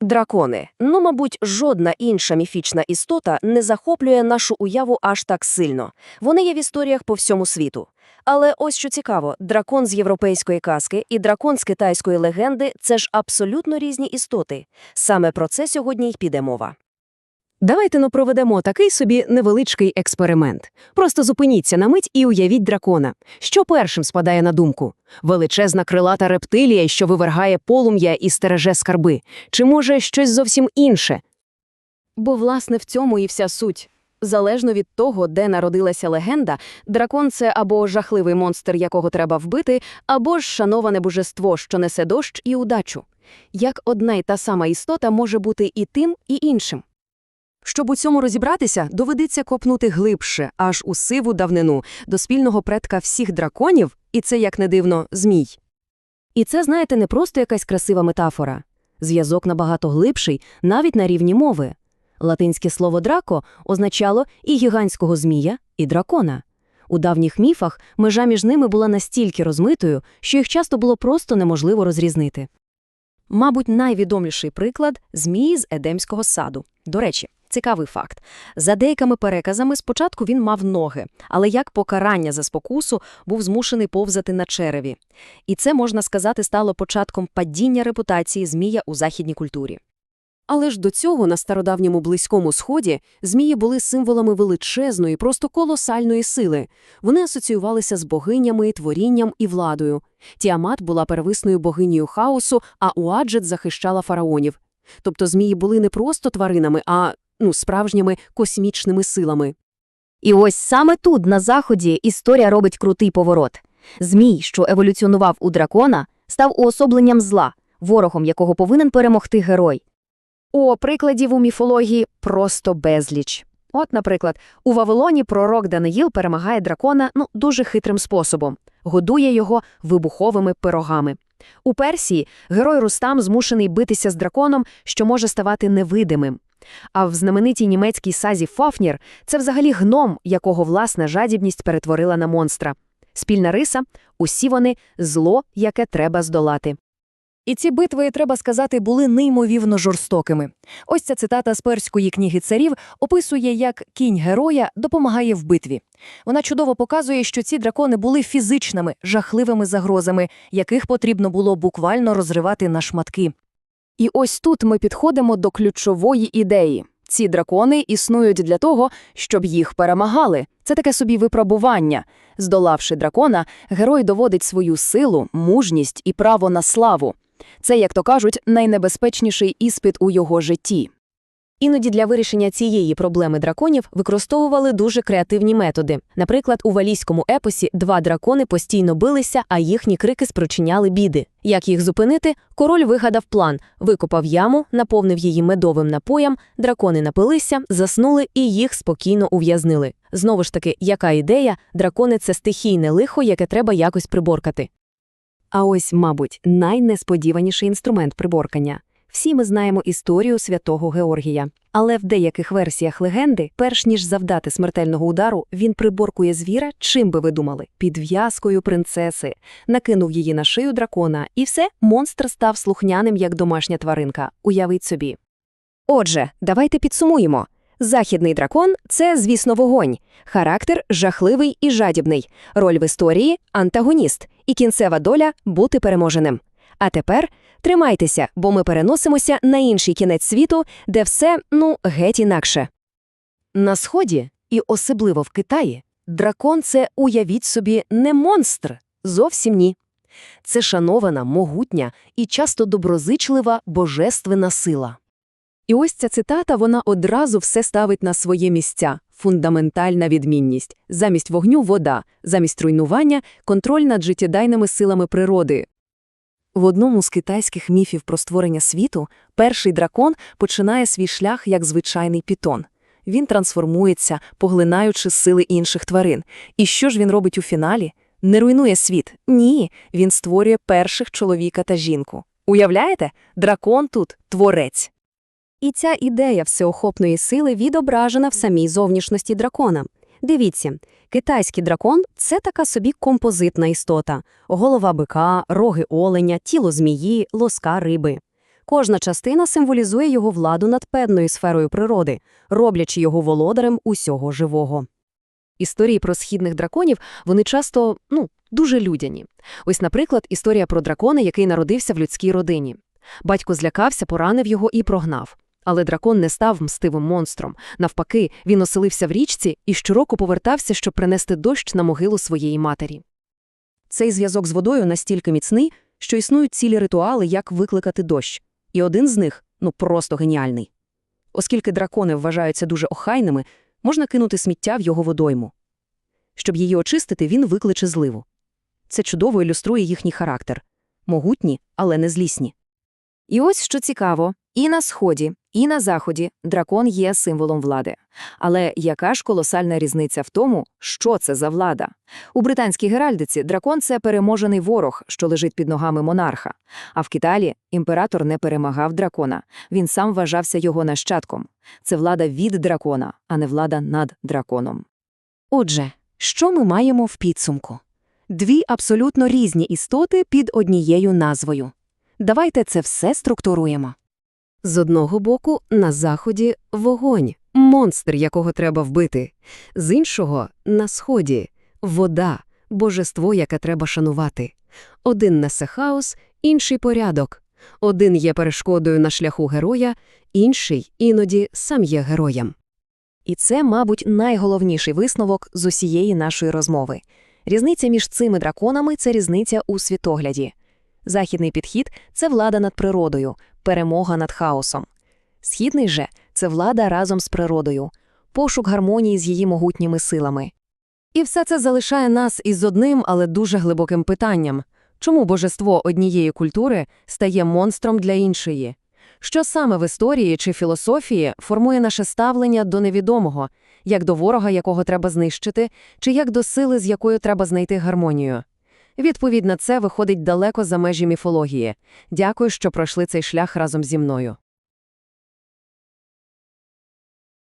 Дракони. Ну, мабуть, жодна інша міфічна істота не захоплює нашу уяву аж так сильно. Вони є в історіях по всьому світу. Але ось що цікаво, дракон з європейської казки і дракон з китайської легенди – це ж абсолютно різні істоти. Саме про це сьогодні й піде мова. Давайте ну проведемо такий собі невеличкий експеримент. Просто зупиніться на мить і уявіть дракона. Що першим спадає на думку? Величезна крилата рептилія, що вивергає полум'я і стереже скарби. Чи може щось зовсім інше? Бо, власне, в цьому і вся суть. Залежно від того, де народилася легенда, дракон це або жахливий монстр, якого треба вбити, або ж шановане божество, що несе дощ і удачу. Як одна й та сама істота може бути і тим, і іншим. Щоб у цьому розібратися, доведеться копнути глибше, аж у сиву давнину, до спільного предка всіх драконів, і це, як не дивно, змій. І це, знаєте, не просто якась красива метафора. Зв'язок набагато глибший, навіть на рівні мови. Латинське слово драко означало і гігантського змія, і дракона. У давніх міфах межа між ними була настільки розмитою, що їх часто було просто неможливо розрізнити. Мабуть, найвідоміший приклад змії з Едемського саду. До речі, цікавий факт. За деякими переказами спочатку він мав ноги, але як покарання за спокусу був змушений повзати на череві. І це, можна сказати, стало початком падіння репутації змія у західній культурі. Але ж до цього на стародавньому Близькому Сході змії були символами величезної, просто колосальної сили. Вони асоціювалися з богинями, творінням і владою. Тіамат була первисною богинею хаосу, а Уаджет захищала фараонів. Тобто змії були не просто тваринами, а ну, справжніми космічними силами. І ось саме тут, на заході, історія робить крутий поворот. Змій, що еволюціонував у дракона, став уособленням зла, ворогом якого повинен перемогти герой. О, прикладів у міфології просто безліч. От, наприклад, у Вавилоні пророк Даниїл перемагає дракона ну, дуже хитрим способом – годує його вибуховими пирогами. У Персії герой Рустам змушений битися з драконом, що може ставати невидимим. А в знаменитій німецькій сазі Фофнір це взагалі гном, якого власна жадібність перетворила на монстра. Спільна риса – усі вони – зло, яке треба здолати. І ці битви, треба сказати, були неймовірно жорстокими. Ось ця цитата з перської книги царів описує, як кінь героя допомагає в битві. Вона чудово показує, що ці дракони були фізичними, жахливими загрозами, яких потрібно було буквально розривати на шматки. І ось тут ми підходимо до ключової ідеї. Ці дракони існують для того, щоб їх перемагали. Це таке собі випробування. Здолавши дракона, герой доводить свою силу, мужність і право на славу. Це, як то кажуть, найнебезпечніший іспит у його житті. Іноді для вирішення цієї проблеми драконів використовували дуже креативні методи. Наприклад, у валійському епосі два дракони постійно билися, а їхні крики спричиняли біди. Як їх зупинити? Король вигадав план, викопав яму, наповнив її медовим напоєм, дракони напилися, заснули і їх спокійно ув'язнили. Знову ж таки, яка ідея? Дракони це стихійне лихо, яке треба якось приборкати. А ось, мабуть, найнесподіваніший інструмент приборкання. Всі ми знаємо історію святого Георгія. Але в деяких версіях легенди, перш ніж завдати смертельного удару, він приборкує звіра, чим би ви думали, підв'язкою принцеси, накинув її на шию дракона, і все, монстр став слухняним, як домашня тваринка. Уявіть собі. Отже, давайте підсумуємо. Західний дракон це, звісно, вогонь, характер жахливий і жадібний, роль в історії антагоніст, і кінцева доля бути переможеним. А тепер тримайтеся, бо ми переносимося на інший кінець світу, де все, ну, геть інакше. На сході, і особливо в Китаї, дракон це, уявіть собі, не монстр, зовсім ні. Це шанована, могутня і часто доброзичлива божественна сила. І ось ця цитата, вона одразу все ставить на своє місця. Фундаментальна відмінність. Замість вогню – вода, замість руйнування – контроль над життєдайними силами природи. В одному з китайських міфів про створення світу перший дракон починає свій шлях як звичайний пітон. Він трансформується, поглинаючи сили інших тварин. І що ж він робить у фіналі? Не руйнує світ. Ні, він створює перших чоловіка та жінку. Уявляєте? Дракон тут – творець. І ця ідея всеохопної сили відображена в самій зовнішності дракона. Дивіться, китайський дракон це така собі композитна істота: голова бика, роги оленя, тіло змії, лоска риби. Кожна частина символізує його владу над певною сферою природи, роблячи його володарем усього живого. Історії про східних драконів, вони часто, ну, дуже людяні. Ось, наприклад, історія про дракона, який народився в людській родині. Батько злякався, поранив його і прогнав. Але дракон не став мстивим монстром. Навпаки, він оселився в річці і щороку повертався, щоб принести дощ на могилу своєї матері. Цей зв'язок з водою настільки міцний, що існують цілі ритуали, як викликати дощ. І один з них, ну, просто геніальний. Оскільки дракони вважаються дуже охайними, можна кинути сміття в його водойму. Щоб її очистити, він викличе зливу. Це чудово ілюструє їхній характер. Могутні, але не злісні. І ось що цікаво, і на Сході, і на Заході дракон є символом влади. Але яка ж колосальна різниця в тому, що це за влада? У британській геральдиці дракон – це переможений ворог, що лежить під ногами монарха. А в Киталі імператор не перемагав дракона, він сам вважався його нащадком. Це влада від дракона, а не влада над драконом. Отже, що ми маємо в підсумку? Дві абсолютно різні істоти під однією назвою. Давайте це все структуруємо. З одного боку, на заході – вогонь, монстр, якого треба вбити. З іншого – на сході – вода, божество, яке треба шанувати. Один несе хаос, інший – порядок. Один є перешкодою на шляху героя, інший іноді сам є героєм. І це, мабуть, найголовніший висновок з усієї нашої розмови. Різниця між цими драконами – це різниця у світогляді. Західний підхід – це влада над природою, перемога над хаосом. Східний же – це влада разом з природою, пошук гармонії з її могутніми силами. І все це залишає нас із одним, але дуже глибоким питанням. Чому божество однієї культури стає монстром для іншої? Що саме в історії чи філософії формує наше ставлення до невідомого, як до ворога, якого треба знищити, чи як до сили, з якою треба знайти гармонію? Відповідь на це виходить далеко за межі міфології. Дякую, що пройшли цей шлях разом зі мною.